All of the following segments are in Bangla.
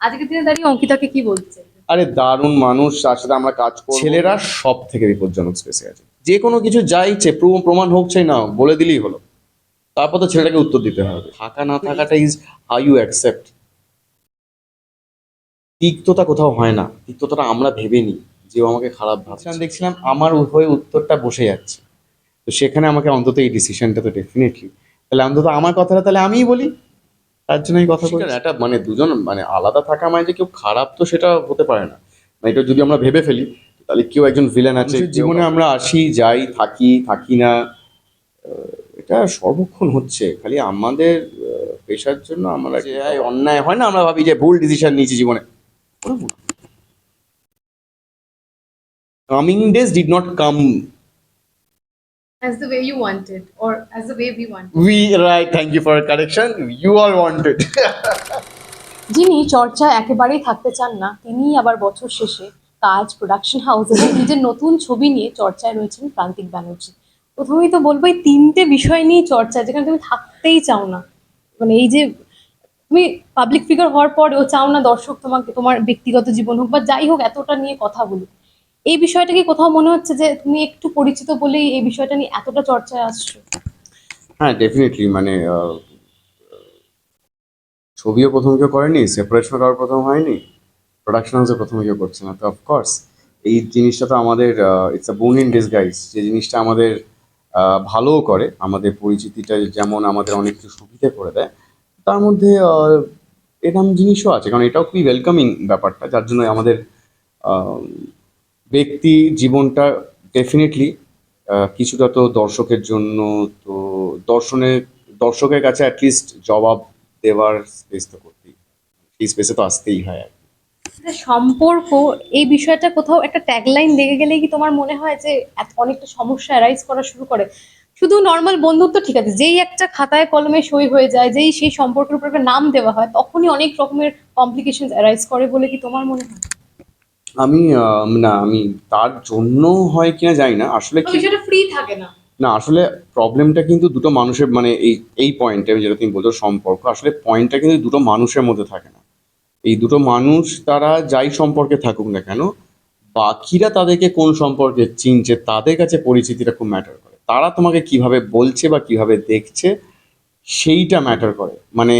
আজকের দিনে দাঁড়িয়ে অঙ্কিতাকে কি বলছে? আরে দারুণ মানুষ তার সাথে আমরা কাজ করি ছেলেরা সব থেকে বিপজ্জনক স্পেসে আছে। যে কোনো কিছু যা ইচ্ছে প্রমাণ হোক চাই না বলে দিলেই হলো। তারপর তো ছেলেটাকে উত্তর দিতে হবে। থাকা না থাকাটা ইজ হাউ ইউ অ্যাকসেপ্ট তিক্ততা কোথাও হয় না। তিক্ততাটা আমরা ভেবে নিই। যে ও আমাকে খারাপ ভাবছে। আমি দেখছিলাম আমার হয়ে উত্তরটা বসে যাচ্ছে। তো সেখানে আমাকে অন্তত এই ডিসিশনটা তো ডেফিনেটলি তাহলে অন্তত আমার কথাটা তাহলে আমিই বলি। তার জন্য এই কথা বলি এটা মানে দুজন মানে আলাদা থাকা মানে যে কেউ খারাপ তো সেটা হতে পারে না। মানে এটা যদি আমরা ভেবে ফেলি তাহলে কেউ একজন ভিলেন আছে জীবনে আমরা আসি যাই থাকি থাকি না এটা সর্বক্ষণ হচ্ছে। খালি আমাদের পেশার জন্য আমরা যে অন্যায় হয় না আমরা ভাবি যে ভুল ডিসিশন নিয়েছি জীবনে। Coming days did not come as the way you wanted or as the way we wanted we right thank you for correction you are wanted যিনি চর্চায় একেবারেই থাকতে চান না তিনি আবার বছর শেষে কাজ প্রোডাকশন হাউস এবং নিজের নতুন ছবি নিয়ে চর্চায় রয়েছেন প্রান্তিক ব্যানার্জি। প্রথমেই তো বলব এই তিনটে বিষয় নিয়ে চর্চা যেখানে তুমি থাকতেই চাও না। মানে এই যে তুমি পাবলিক ফিগার হওয়ার পরেও চাও না দর্শক তোমাকে তোমার ব্যক্তিগত জীবন হোক বা যাই হোক এতটা নিয়ে কথা বলুক। এই বিষয়টা কি কোথাও মনে হচ্ছে যে তুমি একটু পরিচিত বলেই এই বিষয়টা নিয়ে এতটা চর্চায় আসছো? হ্যাঁ ডেফিনেটলি মানে ছবিও প্রথম কেউ করেনি সেপারেশন কারোর প্রথম হয়নি প্রোডাকশন হাউসে প্রথম কেউ করছে না, তো অফকোর্স এই জিনিসটা তো আমাদের ইটস আ বোন ইন ডিসগাইজ যে জিনিসটা আমাদের ভালোও করে, আমাদের পরিচিতিটা যেমন আমাদের অনেক কিছু সুবিধে করে দেয়, তার মধ্যে এরকম জিনিসও আছে, কারণ এটাও খুবই ওয়েলকামিং ব্যাপারটা, যার জন্য আমাদের ব্যক্তি জীবনটা ডেফিনেটলি কিছুটা তো দর্শকের জন্য তো দর্শনের দর্শকের কাছে অ্যাটলিস্ট জবাব দেওয়ার স্পেস তো করতেই সেই স্পেসে তো আসতেই হয় আর সম্পর্ক, এই বিষয়টা কোথাও একটা ট্যাগলাইন লেগে গেলে কি তোমার মনে হয় যে অনেকটা সমস্যা অ্যারাইজ করা শুরু করে? শুধু নর্মাল বন্ধুত্ব ঠিক আছে, যেই একটা খাতায় কলমে সই হয়ে যায়, যেই সেই সম্পর্কের উপর একটা নাম দেওয়া হয়, তখনই অনেক রকমের কমপ্লিকেশন অ্যারাইজ করে বলে কি তোমার মনে হয়? আমি না আমি তার জন্য হয় কিনা জানি না। আসলে বিষয়টা ফ্রি থাকে না। না আসলে প্রবলেমটা কিন্তু দুটো মানুষের মানে এই এই পয়েন্টে আমি যেটা তুমি বলছো সম্পর্ক আসলে পয়েন্টটা কিন্তু দুটো মানুষের মধ্যে থাকে না। এই দুটো মানুষ তারা যাই সম্পর্কে থাকুক না কেন বাকিরা তাদেরকে কোন সম্পর্কে চিনছে তাদের কাছে পরিচিতিটা খুব ম্যাটার করে। তারা তোমাকে কীভাবে বলছে বা কীভাবে দেখছে সেইটা ম্যাটার করে। মানে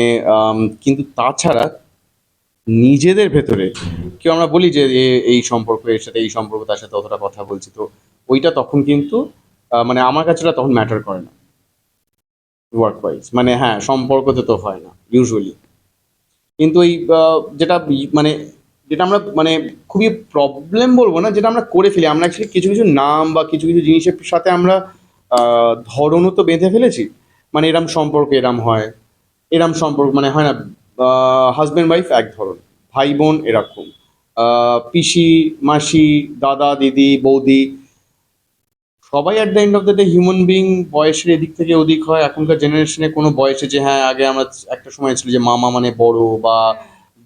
কিন্তু তাছাড়া নিজেদের ভেতরে কেউ আমরা বলি যে এই সম্পর্ক, এর সাথে, এই সম্পর্ক, তার সাথে অতটা কথা বলছি। তো ওইটা তখন কিন্তু মানে আমার কাছে তখন ম্যাটার করে না। ওয়ার্ক ওয়াইজ মানে হ্যাঁ সম্পর্কতে তো হয় না ইউজুয়ালি কিন্তু এই যেটা মানে যেটা আমরা মানে খুবই প্রবলেম বলব না, যেটা আমরা করে ফেলি। আমরা অ্যাকচুয়ালি কিছু কিছু নাম বা কিছু কিছু জিনিসের সাথে আমরা ধরনও তো বেঁধে ফেলেছি। মানে এরম সম্পর্ক এরম হয়, এরম সম্পর্ক মানে হয় না হাজব্যান্ড ওয়াইফ এক ধরন ভাই, বোন এরকম। পিসি, মাসি, দাদা, দিদি, বৌদি, সবাই at the end of the day human being বয়সের এদিক থেকে ওদিক হয়। এখনকার জেনারেশনে কোনো বয়সে যে হ্যাঁ আগে আমরা একটা সময় ছিল যে, মামা মানে বড় বা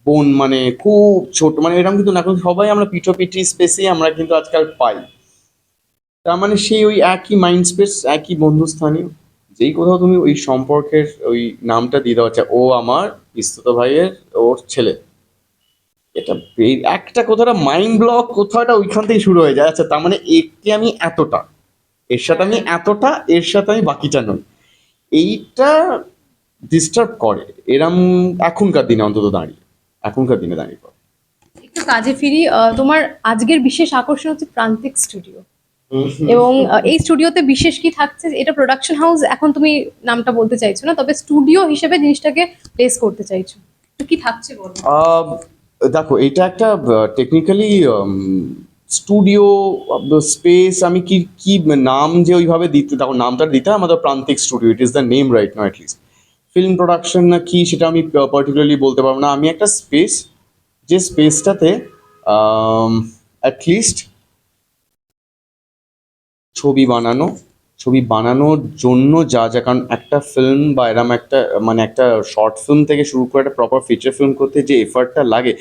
বোন মানে খুব ছোট মানে এরকম কিন্তু না। এখন সবাই আমরা পিঠোপিঠি স্পেসেই আমরা কিন্তু আজকাল পাই। তার মানে সেই ওই একই মাইন্ড স্পেস একই বন্ধুস্থানীয়। যেই কোথাও তুমি ওই সম্পর্কের ওই নামটা দিয়ে দেওয়া হচ্ছে ও আমার পিস্তুত ভাইয়ের ওর ছেলে। এটা একটা কোথাটা মাইন্ড ব্লক কোথাটা ওইখান থেকে শুরু হয়ে যায়। আচ্ছা তার মানে একে আমি এতটা। এর সাথে আমি এতটা এর সাথে আমি বাকিটা নই। এইটা ডিস্টার্ব করে। এরম এখনকার দিনে অন্তত দাঁড়িয়ে। এখনকার দিনে দাঁড়িয়ে একটু কাজে ফিরি তোমার আজকের বিশেষ আকর্ষণ হচ্ছে প্রান্তিক স্টুডিও এবং এই স্টুডিওতে বিশেষ কি থাকছে? এটা প্রোডাকশন হাউস এখন তুমি নামটা বলতে চাইছো না তবে স্টুডিও হিসেবে জিনিসটাকে প্লেস করতে চাইছো। কি থাকছে বলো? দেখো এটা একটা টেকনিক্যালি স্টুডিও স্পেস আমি কি কি নাম যে ওইভাবে দিতে দেখো নামটা দিতে আমাদের Prantik studio it is the name right now list film production না কি সেটা আমি পার্টিকুলারলি বলতে পারব না। আমি একটা স্পেস যে স্পেসটাতে অ্যাটলিস্ট ছবি বানানো, ছবি বানানোর জন্য যা যা, কারণ একটা ফিল্ম বা এরম একটা মানে একটা শর্ট ফিল্ম থেকে শুরু করে একটা প্রপার ফিচার ফিল্ম করতে যে এফার্টটা লাগে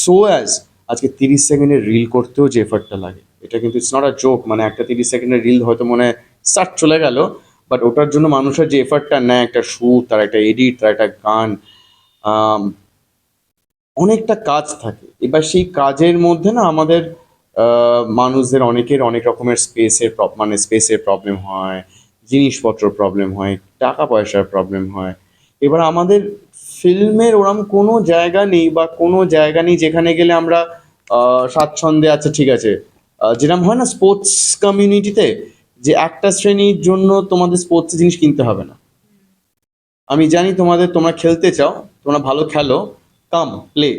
সো অ্যাজ আজকে তিরিশ সেকেন্ডের রিল করতেও যে এফার্টটা লাগে। এটা কিন্তু ইটস নট আ জোক মানে একটা তিরিশ সেকেন্ডের রিল হয়তো মনে হয় সাট চলে গেল বাট ওটার জন্য মানুষের যে এফার্টটা নেয়, একটা শ্যুট তার একটা এডিট তার একটা গান অনেকটা কাজ থাকে। এবার সেই কাজের মধ্যে না আমাদের মানুষদের অনেকের অনেক রকমের স্পেসের মানে স্পেসের প্রবলেম হয়, জিনিসপত্র প্রবলেম হয়, টাকা পয়সার প্রবলেম হয়। এবার আমাদের ফিল্মের ওরম কোনো জায়গা নেই বা কোনো জায়গা নেই যেখানে গেলে আমরা স্বাচ্ছন্দ্যে আচ্ছা ঠিক আছে যেরকম হয় না স্পোর্টস কমিউনিটিতে যে একটা শ্রেণির জন্য তোমাদের স্পোর্টস জিনিস কিনতে হবে না। আমি জানি তোমাদের, তোমরা খেলতে চাও, তোমরা ভালো খেলো কাম প্লে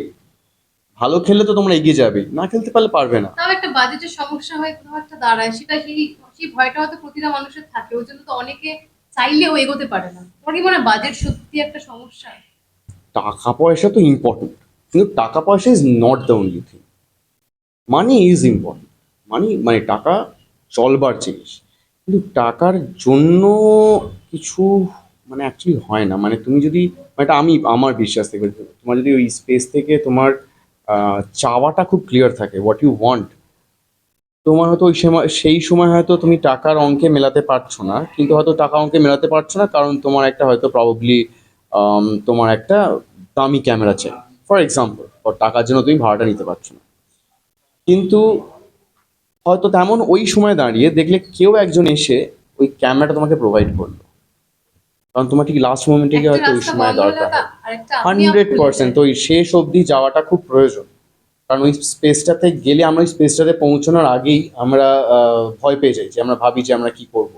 ভালো খেললে তো তোমরা এগিয়ে যাবে। না খেলতে পারলে পারবে না। তাও একটা বাজেটের সমস্যা হয় কোথাও একটা দাঁড়ায় সেটা সেই সেই ভয়টা হয়তো প্রতিটা মানুষের থাকে ওই জন্য তো অনেকে চাইলেও এগোতে পারে না। তোমার কি মনে হয় বাজেট সত্যি একটা সমস্যা? টাকা পয়সা তো ইম্পর্টেন্ট কিন্তু টাকা পয়সা is not the only thing money is important money মানে টাকা চলবার জিনিস। কিন্তু টাকার জন্য কিছু মানে অ্যাকচুয়ালি হয় না। মানে তুমি যদি মানে আমি আমার বিশ্বাস থেকে তোমার যদি ওই স্পেস থেকে তোমার চাওয়াটা খুব ক্লিয়ার থাকে হোয়াট ইউ ওয়ান্ট তোমার হয়তো ওই সময়, সেই সময় হয়তো তুমি টাকার অঙ্কে মেলাতে পারছ না, কিন্তু হয়তো টাকা অঙ্কে মেলাতে পারছ না, কারণ তোমার একটা হয়তো প্রবাবলি তোমার একটা দামি ক্যামেরা চাই। ফর এক্সাম্পল টাকার জন্য তুমি ভাড়াটা নিতে পারছ না। কিন্তু হয়তো তেমন ওই সময় দাঁড়িয়ে দেখলে কেউ একজন এসে ওই ক্যামেরাটা তোমাকে প্রোভাইড করল। কারণ তোমার ঠিক লাস্ট মোমেন্টে গিয়ে হয়তো ওই সময় দরকার হান্ড্রেড পার্সেন্ট তো ওই শেষ অবধি যাওয়াটা খুব প্রয়োজন। কারণ ওই স্পেসটাতে গেলে আমরা ওই স্পেসটাতে পৌঁছানোর আগেই আমরা ভয় পেয়ে যাই যে আমরা ভাবি যে আমরা কি করব।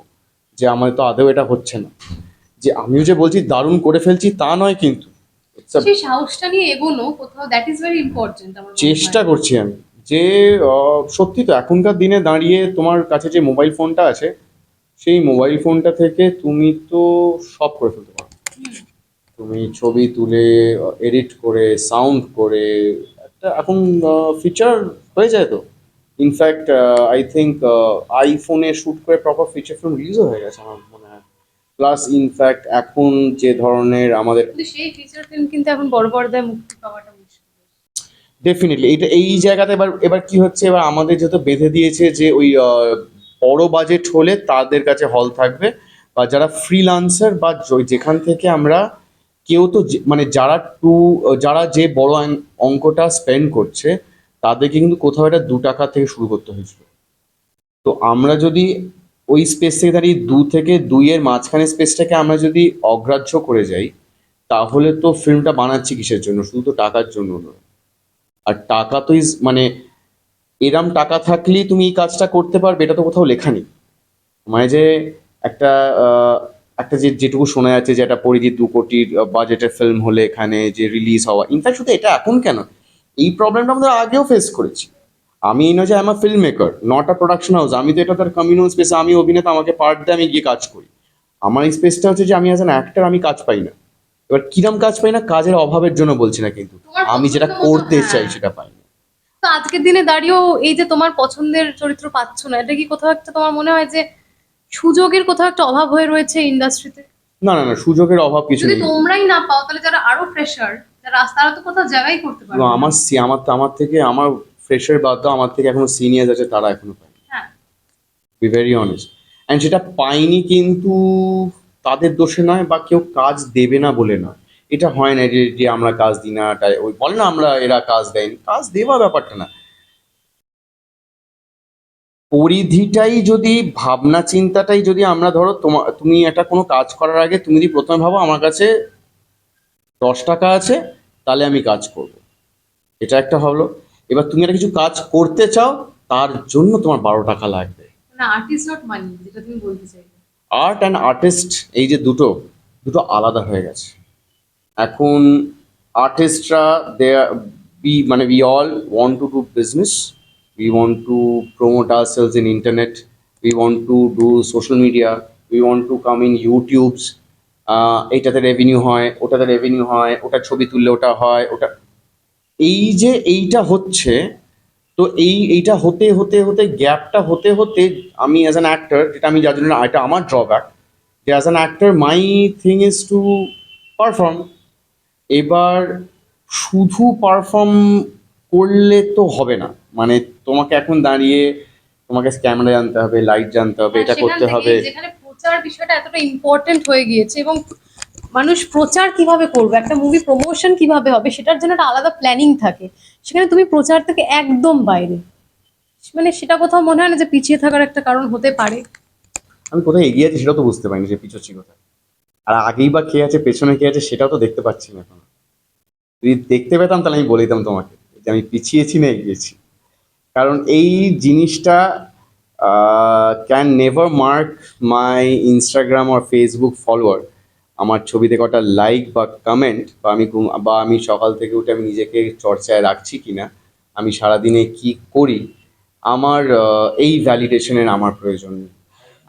যে আমার তো আদৌ এটা হচ্ছে না। যে আমিও যে বলছি দারুণ করে ফেলছি তা নয় কিন্তু। সেই সাহসটা নিয়ে এগোনো কোথাও দ্যাট ইজ ভেরি ইম্পর্টেন্ট চেষ্টা করছি আমি। যে সত্যি তো এখনকার দিনে দাঁড়িয়ে তোমার কাছে যে মোবাইল ফোনটা আছে সেই মোবাইল ফোনটা থেকে তুমি তো সব করে ফেলতে পারো। তুমি ছবি তুলে এডিট করে সাউন্ড করে একটা এখন ফিচার হয়ে যায় তো। ইনফ্যাক্ট আই থিঙ্ক আইফোনে শ্যুট করে প্রপার ফিচার ফিল্ম রিলিজও হয়ে গেছে আমার মনে হয়। প্লাস ইনফ্যাক্ট এখন যে ধরনের আমাদের সেই ফিচার ফিল্ম কিন্তু এখন বড় পর্দায় মুক্তি পাওয়াটা ডেফিনেটলি এটা এই জায়গাতে এবার এবার কি হচ্ছে? এবার আমাদের যেহেতু বেঁধে দিয়েছে যে ওই বড় বাজেট হলে তাদের কাছে হল থাকবে। বা যারা ফ্রিলান্সার বা যেখান থেকে আমরা কেউ তো মানে যারা টু, যারা যে বড় অঙ্কটা স্পেন্ড করছে, তাদেরকে কিন্তু কোথাও এটা দু টাকা থেকে শুরু করতে হয়েছিল। তো আমরা যদি ওই স্পেস থেকে দাঁড়িয়ে দু থেকে দুইয়ের মাঝখানে স্পেসটাকে আমরা যদি অগ্রাহ্য করে যাই, তাহলে তো ফিল্মটা বানাচ্ছি কিসের জন্য? শুধু তো টাকার জন্য নয়। আর টাকা তো ইজ মানে এরম টাকা থাকলেই তুমি এই কাজটা করতে পারবে এটা তো কোথাও লেখা নেই। মানে যে একটা একটা যে যেটুকু শোনা যাচ্ছে যে একটা পরিধি দু কোটির বাজেটের ফিল্ম হলে এখানে যে রিলিজ হওয়া। ইনফ্যাক্ট শুধু এটা এখন কেন? এই প্রবলেমটা আমাদের আগেও ফেস করেছি। আমি এই নয় যে আমার film maker not a production house আমি তো এটা তার কমিউনাল স্পেসে আমি অভিনেতা আমাকে পার্ট দিয়ে আমি গিয়ে কাজ করি। আমার এই স্পেসটা হচ্ছে যে আমি অ্যাজ অ্যান অ্যাক্টার আমি কাজ পাই না। এবার কিরম কাজ পাই না? কাজের অভাবের জন্য বলছি না কিন্তু। আমি যেটা করতে হ্যাঁ। চাই সেটা পাই না। তো আজকের দিনে দাঁড়িয়েও এই যে তোমার পছন্দের চরিত্র পাচ্ছ না এটা কি কোথাও একটা তোমার মনে হয় যে সুযোগের কোথাও একটা অভাব হয়ে রয়েছে ইন্ডাস্ট্রিতে না না না সুযোগের অভাব কিছু যদি তোমরাই না পাও তাহলে যারা আরও ফ্রেশার যারা তারা তো কোথাও জায়গায় করতে পারবে না। আমার সি- আমার তো আমার থেকে আমার ফ্রেশার বাদ দাও আমার থেকে এখনও সিনিয়র আছে তারা এখনও পায়নি। হ্যাঁ। বি ভেরি অনেস্ট অ্যান্ড সেটা পাইনি কিন্তু তাদের দোষে নয় বা কেউ কাজ দেবে না বলে নয়। এটা হয় না যে যে আমরা কাজ দিই না তাই ওই বলে না আমরা এরা কাজ দেয়নি কাজ দেওয়া ব্যাপারটা না। পরিধিটাই যদি ভাবনা চিন্তাটাই যদি আমরা ধরো তোমার তুমি একটা কোনো কাজ করার আগে তুমি যদি প্রথমে ভাবো আমার কাছে দশ টাকা আছে তাহলে আমি কাজ করব। এটা একটা হলো এবার তুমি একটা কিছু কাজ করতে চাও তার জন্য তোমার বারো টাকা লাগবে। আর্ট অ্যান্ড আর্টিস্ট এই যে দুটো দুটো আলাদা হয়ে গেছে। এখন আর্টিস্টরা দে বি মানে we all want to do business we want to promote R sales in internet we want to do social media we want to come in YouTubes এইটাতে রেভিনিউ হয়, ওটাতে রেভিনিউ হয়, ওটা ছবি তুললে ওটা হয়, ওটা। এই যে এইটা হচ্ছে, তো এই, এইটা হতে হতে হতে গ্যাপটা হতে হতে আমি অ্যাজ অ্যান অ্যাক্টার যেটা আমি যার জন্য এটা আমার ড্রব্যাক যে as an actor my thing is to perform এবার শুধু পারফর্ম করলে তো হবে না। মানে তোমাকে এখন দাঁড়িয়ে তোমাকে ক্যামেরা জানতে হবে লাইট জানতে হবে হ্যাঁ, এটা করতে হবে। যেখানে প্রচার বিষয়টা এতটা ইম্পর্টেন্ট হয়ে গিয়েছে এবং মানুষ প্রচার কীভাবে করবে একটা মুভি প্রমোশন কীভাবে হবে সেটার জন্য একটা আলাদা প্ল্যানিং থাকে। সেখানে তুমি প্রচার থেকে একদম বাইরে। মানে সেটা কোথাও মনে হয় না যে পিছিয়ে থাকার একটা কারণ হতে পারে। আমি কোথায় এগিয়ে আছি সেটাও তো বুঝতে পারিনি যে পিছোচ্ছি কোথায়? আর আগেই বা কে আছে, পেছনে কে আছে সেটাও তো দেখতে পাচ্ছি না এখন। যদি দেখতে পেতাম তাহলে আমি বলে দিতাম তোমাকে যে আমি পিছিয়েছি না এগিয়েছি কারণ এই জিনিসটা can never mark my Instagram R Facebook follower আমার ছবিতে কটা লাইক বা কমেন্ট বা আমি বা আমি সকাল থেকে উঠে আমি নিজেকে চর্চায় রাখছি কি না আমি সারাদিনে কি করি, আমার এই ভ্যালিডেশনের আমার প্রয়োজন নেই।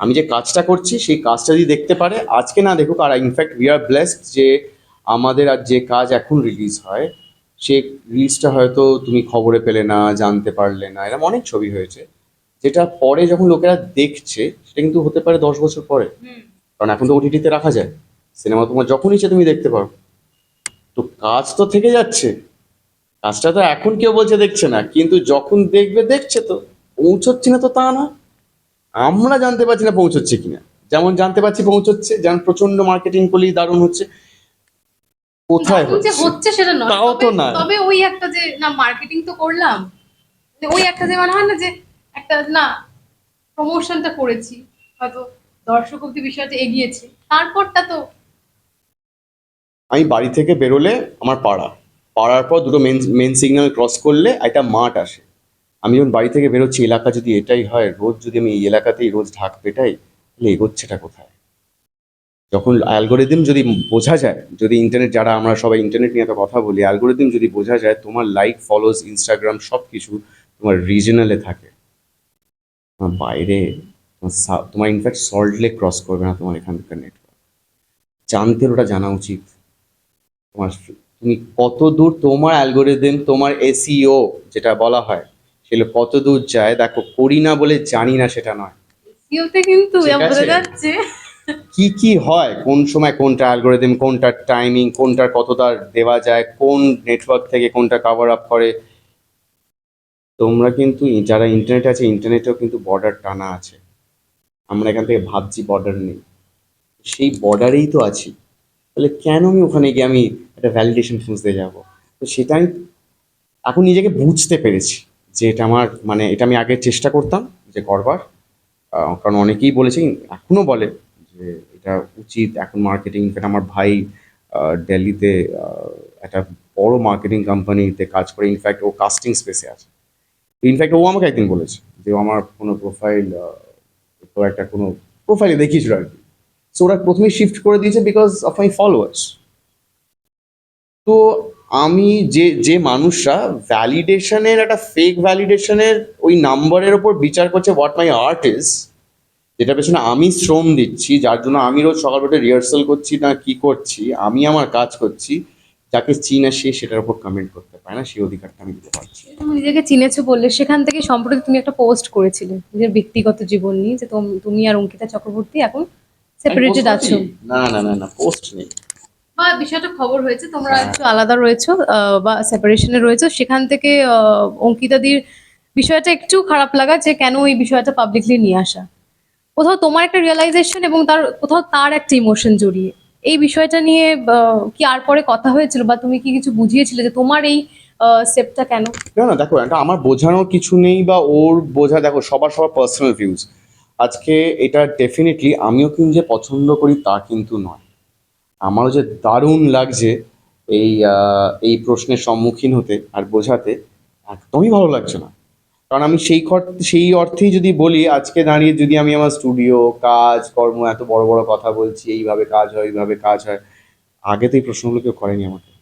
আমি যে কাজটা করছি সেই কাজটা যদি দেখতে পারে আজকে না দেখুক আর in fact we are blessed যে আমাদের আর যে কাজ এখন রিলিজ হয় সে রিলিজটা হয়তো তুমি খবরে পেলে না জানতে পারলে না এরকম অনেক ছবি হয়েছে। যেটা পরে যখন লোকেরা দেখছে সেটা কিন্তু হতে পারে দশ বছর পরে। কারণ এখন তো ওটিটিতে রাখা যায়। সিনেমা তোমার যখন ইচ্ছে তুমি দেখতে পারো। তো কাজ তো থেকে যাচ্ছে। কাজটা তো এখন কেউ বলছে দেখছে না কিন্তু যখন দেখবে দেখছে তো। পৌঁছচ্ছে না তো তা না। আমরা জানতে পারছি না পৌঁছচ্ছে কিনা। যেমন জানতে পারছি পৌঁছচ্ছে যেমন প্রচণ্ড মার্কেটিং করলেই দারুণ হচ্ছে। কোথায় হচ্ছে? হচ্ছে সেটা নয়। তাও তো না। তবে ওই একটা যে না মার্কেটিং তো করলাম। ওই একটা যে মানে হয় না যে একটা না প্রমোশনটা করেছি। হয়তো দর্শক অব্দি বিষয়টা এগিয়েছে। তারপরটা তো আমি বাড়ি থেকে বেরোলে আমার পাড়া। পাড়ার পর দুটো মেন মেন সিগন্যাল ক্রস করলে একটা মাঠ আসে। আমি যখন বাড়ি থেকে বেরোচ্ছি, এলাকা যদি এটাই হয়, রোজ যদি আমি এই এলাকাতেই রোজ ঢাক পেটাই, তাহলে এগোচ্ছেটা কোথায়? যখন অ্যালগোরিদম যদি বোঝা যায়, যদি ইন্টারনেট যারা আমরা সবাই ইন্টারনেট নিয়ে এত কথা বলি অ্যালগোরিদম যদি বোঝা যায়, তোমার লাইক ফলোজ ইনস্টাগ্রাম সব কিছু তোমার রিজনালে থাকে। তোমার বাইরে, তোমার ইনফ্যাক্ট সল্ট লেক ক্রস করবে না তোমার এখানকার নেটওয়ার্ক জানতে ওটা জানা উচিত। তোমার তুমি কত দূর তোমার অ্যালগোরিদম তোমার এসিও যেটা বলা হয় সেগুলো কত দূর যায় দেখো করি না বলে জানি না সেটা নয়। কিন্তু যাচ্ছে কি কি হয়? কোন সময় কোনটা অ্যালগোরিদম কোনটার টাইমিং কোনটার কতটা দেওয়া যায় কোন নেটওয়ার্ক থেকে কোনটা কভার আপ করে। তোমরা কিন্তু যারা ইন্টারনেট আছে ইন্টারনেটেও কিন্তু বর্ডার টানা আছে। আমরা এখান থেকে ভাবছি বর্ডার নেই। সেই বর্ডারেই তো আছি। তাহলে কেন আমি ওখানে গিয়ে আমি একটা ভ্যালিডেশন খুঁজতে যাব? তো সেটা আমি এখন নিজেকে বুঝতে পেরেছি। যে এটা আমার মানে এটা আমি আগে চেষ্টা করতাম যে করবার। কারণ অনেকেই বলেছে এখনও বলে যে এটা উচিত। এখন মার্কেটিং ইনফ্যাক্ট আমার ভাই দিল্লিতে একটা বড় মার্কেটিং কোম্পানিতে কাজ করে। ইনফ্যাক্ট ও কাস্টিং স্পেসে আছে। ইনফ্যাক্ট ও আমাকে একদিন বলেছে যে আমার কোনো প্রোফাইল তো একটা কোনো প্রোফাইলে দেখিয়েছিল আর কি। সো ওরা প্রথমেই শিফট করে দিয়েছে বিকজ অফ মাই ফলোয়ার্স তো আমি যে যে মানুষরা ভ্যালিডেশনের একটা ফেক ভ্যালিডেশনের ওই নাম্বারের ওপর বিচার করছে হোয়াট মাই আর্ট ইজ যেটা পেছনে আমি শ্রম দিচ্ছি যার জন্য আমি রোজ সকাল উঠে রিহার্সাল করছি না কি করছি আমি আমার কাজ করছি যাকে চিনা সে সেটার উপর কমেন্ট করতে পারে না সেই অধিকারটা আমি দিতে পারছি। তুমি নিজেকে চিনেছো বললে সেখান থেকে সম্প্রতি তুমি একটা পোস্ট করেছিলে নিজের ব্যক্তিগত জীবন নিয়ে যে তোম- তুমি আর অঙ্কিতা চক্রবর্তী এখন সেপারেটেড আছো। না না না না পোস্ট নেই। বা বিষয়টা খবর হয়েছে তোমরা হ্যাঁ। একটু আলাদা রয়েছো বা সেপারেশনে রয়েছো সেখান থেকে অঙ্কিতাদির বিষয়টা একটু খারাপ লাগা যে কেন এই বিষয়টা পাবলিকলি নিয়ে আসা। কোথাও তোমার একটা রিয়েলাইজেশন এবং তার কোথাও তার একটা ইমোশন জড়িয়ে। এই বিষয়টা নিয়ে কি আর পরে কথা হয়েছিল বা তুমি কি কিছু বুঝিয়েছিলে যে তোমার এই স্টেপটা কেন? না না দেখো এটা আমার বোঝানোর কিছু নেই বা ওর বোঝা দেখো সবার সবার পার্সোনাল ভিউজ আজকে এটা ডেফিনেটলি আমিও কিন্তু যে পছন্দ করি তা কিন্তু নয়। আমারও যে দারুণ লাগছে এই এই প্রশ্নের সম্মুখীন হতে আর বোঝাতে, একদমই ভালো লাগছে না। কারণ আমি সেই সেই অর্থেই যদি বলি, আজকে দাঁড়িয়ে যদি আমি আমার স্টুডিও, কাজ, কর্ম, এত বড় বড় কথা বলছি, এইভাবে কাজ হয় এইভাবে কাজ হয়, আগে তো এই প্রশ্নগুলো কেউ করেনি আমাকে।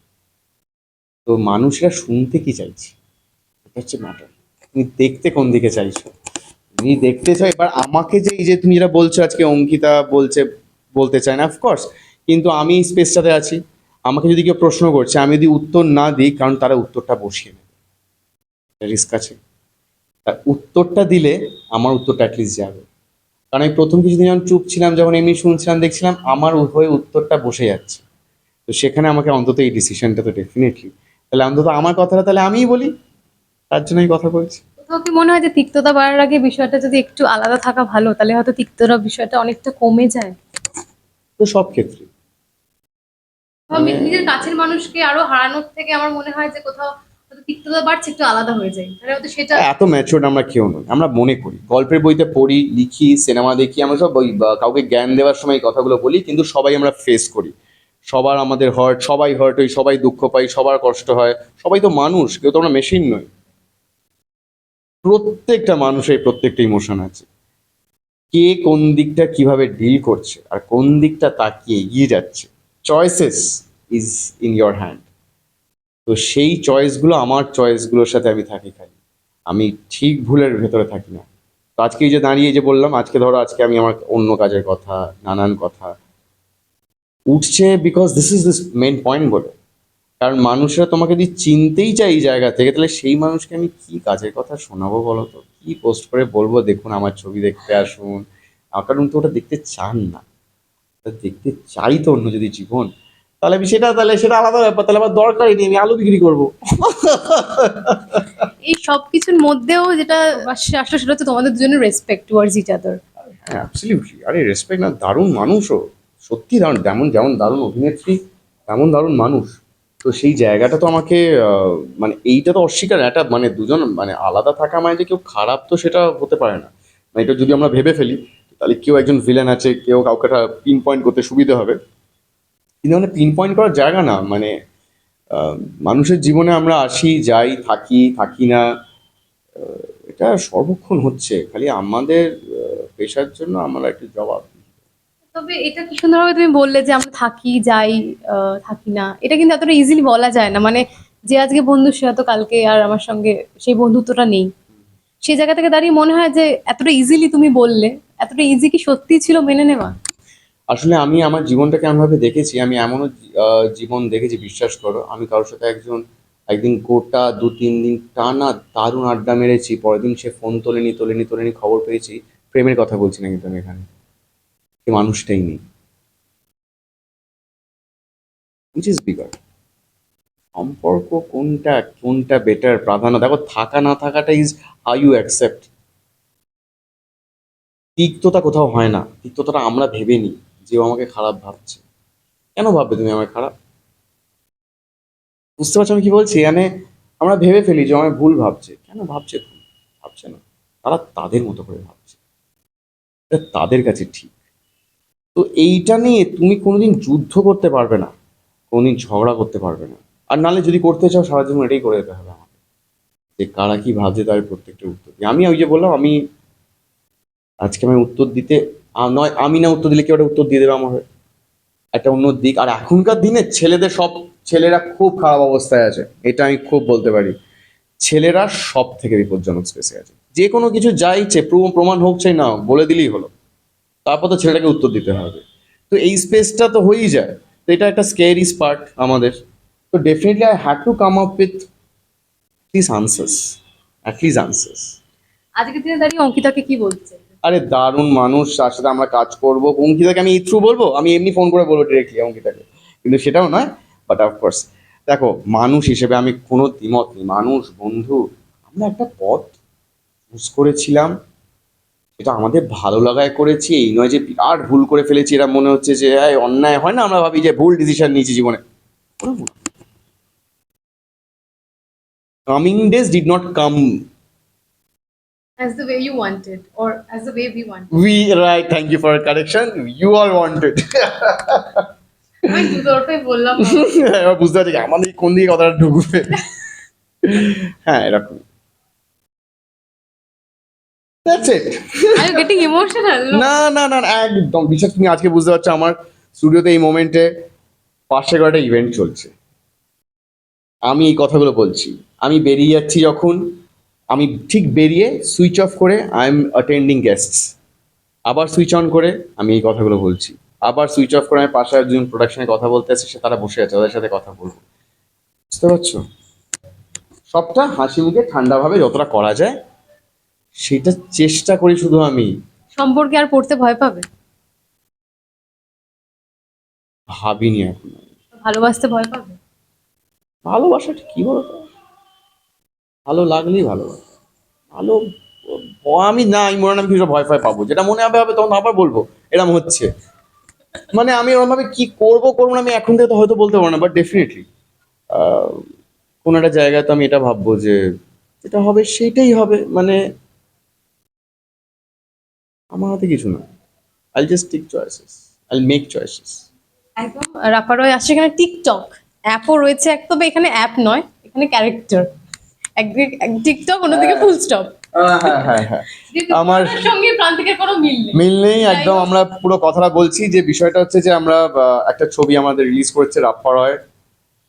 তো মানুষরা শুনতে কি চাইছে? এটা হচ্ছে ম্যাটার তুমি দেখতে কোন দিকে চাইছো? তুমি দেখতে চাই এবার আমাকে যে এই যে তুমি যেটা বলছো, আজকে অঙ্কিতা বলছে, বলতে চায় না অফকোর্স কিন্তু আমি স্পেসটাতে আছি। আমাকে যদি কেউ প্রশ্ন করছে আমি যদি উত্তর না দিই কারণ তারা উত্তরটা বসিয়ে নেবে। রিস্ক আছে। উত্তরটা দিলে আমার উত্তরটা অ্যাটলিস্ট যাবে। কারণ আমি প্রথম কিছুদিন যখন চুপ ছিলাম যখন এমনি শুনছিলাম দেখছিলাম আমার হয়ে উত্তরটা বসে যাচ্ছে। তো সেখানে আমাকে অন্তত এই ডিসিশনটা তো ডেফিনেটলি তাহলে অন্তত আমার কথাটা তাহলে আমিই বলি। তার জন্য আমি কথা বলছি। কোথাও কি মনে হয় যে তিক্ততা বাড়ার আগে বিষয়টা যদি একটু আলাদা থাকা ভালো তাহলে হয়তো তিক্ততা বিষয়টা অনেকটা কমে যায়? তো সব ক্ষেত্রে নিজের কাছের মানুষকে আরও হারানোর থেকে আমার মনে হয় যে কোথাও হয়তো তিক্ততা বাড়ছে একটু আলাদা হয়ে যায়। তাহলে সেটা এত আমরা কেউ নই আমরা মনে করি। গল্পের বইতে পড়ি লিখি সিনেমা দেখি আমরা সব কাউকে জ্ঞান দেওয়ার সময় কথাগুলো বলি কিন্তু সবাই আমরা ফেস করি। সবার আমাদের হার্ট সবাই হার্ট হই সবাই দুঃখ পাই সবার কষ্ট হয় সবাই তো মানুষ কেউ তো আমরা মেশিন নই। প্রত্যেকটা মানুষের প্রত্যেকটা ইমোশন আছে। কে কোন দিকটা কীভাবে ডিল করছে আর কোন দিকটা তাকিয়ে এগিয়ে যাচ্ছে? Choices is in your hand তো সেই চয়েসগুলো আমার চয়েসগুলোর সাথে আমি থাকি খালি। আমি ঠিক ভুলের ভেতরে থাকি না। তো আজকে যে দাঁড়িয়ে যে বললাম, আজকে ধরো আজকে আমি আমার অন্য কাজের কথা, নানান কথা। উঠছে because this is this main point বলে। কারণ মানুষরা তোমাকে যদি চিনতেই চাই এই জায়গা থেকে, তাহলে সেই মানুষকে আমি কি কাজের কথা শোনাবো বলো তো? কি পোস্ট করে বলব? দেখুন, আমার ছবি দেখতে আসুন। কারণ তো ওটা দেখতে চান না। দেখতে চাই তো অন্য যদি জীবন। তাহলে আমি সেটা তাহলে সেটা আলাদা ব্যাপার তাহলে আমার দরকারই নেই আমি আলু বিক্রি করব। এই সব কিছুর মধ্যেও যেটা আসলে সেটা হচ্ছে তোমাদের দুজনের রেসপেক্ট টুয়ার্ডস ইচ আদার হ্যাঁ অ্যাবসলিউটলি আরে রেসপেক্ট না দারুণ মানুষও। সত্যি দারুণ যেমন যেমন দারুণ অভিনেত্রী তেমন দারুণ মানুষ। তো সেই জায়গাটা তো আমাকে আহ, মানে এইটা তো অস্বীকার একটা মানে দুজন মানে আলাদা থাকা মানে যে কেউ খারাপ তো সেটা হতে পারে না। মানে এটা যদি আমরা ভেবে ফেলি তাহলে কেউ একজন ভিলেন আছে, কেউ কাউকে একটা পিন পয়েন্ট করতে সুবিধা হবে। কিন্তু মানে পিন পয়েন্ট করার জায়গা না মানে মানুষের জীবনে আমরা আসি, যাই, থাকি থাকি না এটা সর্বক্ষণ হচ্ছে। খালি আমাদের পেশার জন্য আমরা একটু জবাব তবে এটা কি সুন্দরভাবে তুমি বললে যে আমরা থাকি, যাই থাকি না, এটা কিন্তু এতটা ইজিলি বলা যায় না। মানে যে আজকে বন্ধু সে হয়তো কালকে আর আমার সঙ্গে সেই বন্ধুত্বটা নেই। সেই জায়গা থেকে দাঁড়িয়ে মনে হয় যে এতটা ইজিলি তুমি বললে এতটা ইজি কি সত্যি ছিল মেনে নেওয়া? আসলে আমি আমার জীবনটাকে এমনভাবে দেখেছি, আমি এমনও জীবন দেখেছি, বিশ্বাস করো। আমি কারোর সাথে একজন, একদিন গোটা দু, তিন দিন টানা দারুণ আড্ডা মেরেছি, পরের দিন সে ফোন তোলেনি তোলেনি তোলেনি, খবর পেয়েছি। প্রেমের কথা বলছি না কিন্তু আমি এখানে? সে মানুষটাই নেই। বিগার সম্পর্ক কোনটা কোনটা বেটার প্রাধান্য, দেখো, থাকা না থাকাটা ইজ হাউ ইউ অ্যাকসেপ্ট তিক্ততা কোথাও হয় না। তিক্ততাটা আমরা ভেবে নিই যে ও আমাকে খারাপ ভাবছে। কেন ভাববে তুমি আমায় খারাপ? বুঝতে পারছ আমি কি বলছি? মানে আমরা ভেবে ফেলি যে আমায় ভুল ভাবছে। কেন ভাবছে ভুল? ভাবছে না। তারা তাদের মতো করে ভাবছে। এটা তাদের কাছে ঠিক। তো এইটা নিয়ে তুমি কোনোদিন যুদ্ধ করতে পারবে না। কোনোদিন ঝগড়া করতে পারবে না। আর নালে যদি করতে চাও, সারা জীবন এটাই করে যেতে হবে আমাকে। যে কারা কি ভাবছে তার প্রত্যেকটা উত্তর। আমি ওই যে বললাম, আমি আজকে আমি উত্তর দিতে নয়, আমি না উত্তর দিলে কেউ একটা উত্তর দিয়ে দেবে আমার। একটা অন্য দিক, আর এখনকার দিনে ছেলেদের সব, ছেলেরা খুব খারাপ অবস্থায় আছে, এটা আমি খুব বলতে পারি। ছেলেরা সব থেকে বিপজ্জনক স্পেসে আছে। যে কোনো কিছু যা ইচ্ছে প্রমাণ হোক চাই না বলে দিলেই হলো। তারপর তো ছেলেটাকে উত্তর দিতে হবে। তো এই স্পেসটা তো হয়েই যায়। তো এটা একটা স্কেয়ারি পার্ট আমাদের। তো definitely I had to come up with please answers at least answers আজকের দিনে দাঁড়িয়ে অঙ্কিতাকে কি বলছে? আরে দারুণ মানুষ, তার সাথে আমরা কাজ করব। অঙ্কিতাকে আমি থ্রু বলব? আমি এমনি ফোন করে বলব ডিরেক্টলি অঙ্কিতাকে। কিন্তু সেটাও নয় বাট অফকোর্স দেখো, মানুষ হিসেবে আমি কোনো দ্বিমত নেই। মানুষ, বন্ধু, আমরা একটা পথ চুজ করেছিলাম। এটা আমাদের ভালো লাগায় করেছি। এই নয় যে বিরাট ভুল করে ফেলেছি। এরা মনে হচ্ছে যে হ্যাঁ অন্যায় হয় না? আমরা ভাবি যে, ভুল ডিসিশন নিয়েছি জীবনে। Coming days did not come the way you wanted or as the way we want we right thank you for correction you all wanted আমি দুতরফাই বললাম এবার বুঝতে পারছি আমাদের কোন দিকে কথাটা ঢুকবে? হ্যাঁ এরকম। That's it. I getting emotional না না না একদম। বিশ্বাস তুমি আজকে বুঝতে পারছ আমার স্টুডিওতে এই মোমেন্টে এগারোটা ইভেন্ট চলছে। আমি এই কথাগুলো বলছি। আমি বেরিয়ে যাচ্ছি যখন আমি ঠিক বেরিয়ে সুইচ অফ করে আই এম অ্যাটেন্ডিং গেস্টস আবার সুইচ অন করে আমি এই কথাগুলো বলছি। আবার সুইচ অফ করে আমি পাশে একজন প্রোডাকশনে কথা বলতে আসছে সে তারা বসে আছে ওদের সাথে কথা বলব। বুঝতে পারছ? সবটা হাসি মুখে ঠান্ডাভাবে যতটা করা যায় সেটা চেষ্টা করি শুধু আমি। সম্পর্কে আর পড়তে ভয় পাবে? ভাবিনি এখন। ভালোবাসতে ভয় পাবে? ভালোবাসাটা কি বলতো? ভালো লাগলেই ভালোবাসা ভালো, আমি না, আমি মনে হয় আমি কিছু ভয় ভয় পাবো। যেটা মনে হবে হবে, তখন আবার বলব, এরম হচ্ছে। মানে আমি ওরকম ভাবে কি করব, করব না, আমি এখন থেকে তো হয়তো বলতে পারব না বাট ডেফিনেটলি কোন একটা জায়গায় তো আমি এটা ভাববো যে যেটা হবে, সেটাই হবে মানে আমার হাতে কিছু না। I just tick choices I make choices একদম রাপারয় আসছে এখানে টিকটক অ্যাপও রয়েছে, এক তবে এখানে অ্যাপ নয়, এখানে ক্যারেক্টার টিকটক অন্যদিকে ফুল স্টপ হ্যাঁ হ্যাঁ হ্যাঁ আমার সঙ্গে প্রান্তিকের কোনো মিল নেই। মিল নেই একদম আমরা পুরো কথাটা বলছি যে বিষয়টা হচ্ছে যে আমরা একটা ছবি আমাদের রিলিজ করেছে রাপ্পারয়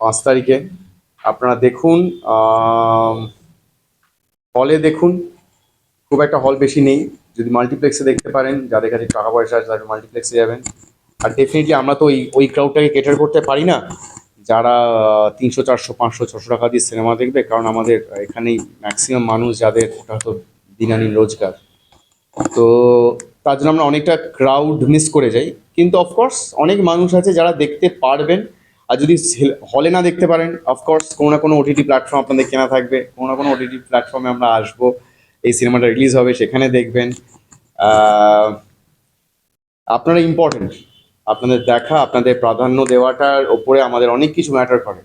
পাঁচ তারিখে। আপনারা দেখুন হলে দেখুন। খুব একটা হল বেশি নেই। যদি মাল্টিপ্লেক্সে দেখতে পারেন যাদের কাছে টাকা পয়সা আছে তাদের মাল্টিপ্লেক্সে যাবেন। আর ডেফিনেটলি আমরা তো ওই ওই ক্রাউডটাকে কেটার করতে পারি না। যারা তিনশো, চারশো, পাঁচশো, ছশো টাকা দিয়ে সিনেমা দেখবে, কারণ আমাদের এখানেই ম্যাক্সিমাম মানুষ যাদের, ওটা তো দিনানির রোজগার। তো তার জন্য আমরা অনেকটা ক্রাউড মিস করে যাই। কিন্তু অফকোর্স অনেক মানুষ আছে যারা দেখতে পারবেন। আর যদি হলে না দেখতে পারেন অফকোর্স কোনো না কোনো ওটিটি প্ল্যাটফর্ম আপনাদের কেনা থাকবে। কোনো না কোনো ওটিটি প্ল্যাটফর্মে আমরা আসব। এই সিনেমাটা রিলিজ হবে, সেখানে দেখবেন। আপনারা ইম্পর্টেন্ট আপনাদের দেখা আপনাদের প্রাধান্য দেওয়াটার ওপরে আমাদের অনেক কিছু ম্যাটার করে।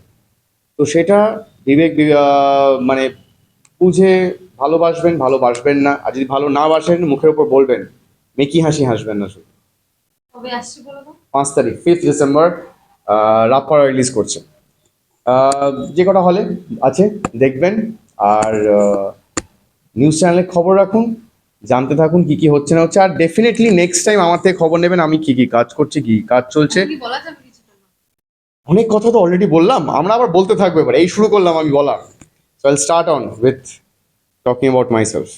তো সেটা বিবেক মানে বুঝে ভালোবাসবেন ভালোবাসবেন না। আর যদি ভালো না বাসেন মুখের উপর বলবেন মেকি হাসি হাসবেন না শুধু। পাঁচ তারিখ ফিফথ ডিসেম্বর রাতপাড়া রিলিজ করছে। যে কটা হলে আছে দেখবেন। আর নিউজ চ্যানেলে খবর রাখুন। জানতে থাকুন কি কি হচ্ছে না হচ্ছে। আর ডেফিনেটলি নেক্সট টাইম আমার থেকে খবর নেবেন আমি কি কি কাজ করছি কি কাজ চলছে। অনেক কথা তো অলরেডি বললাম আমরা আবার বলতে থাকব এবার। এই শুরু করলাম আমি বলার। So I start on with talking about myself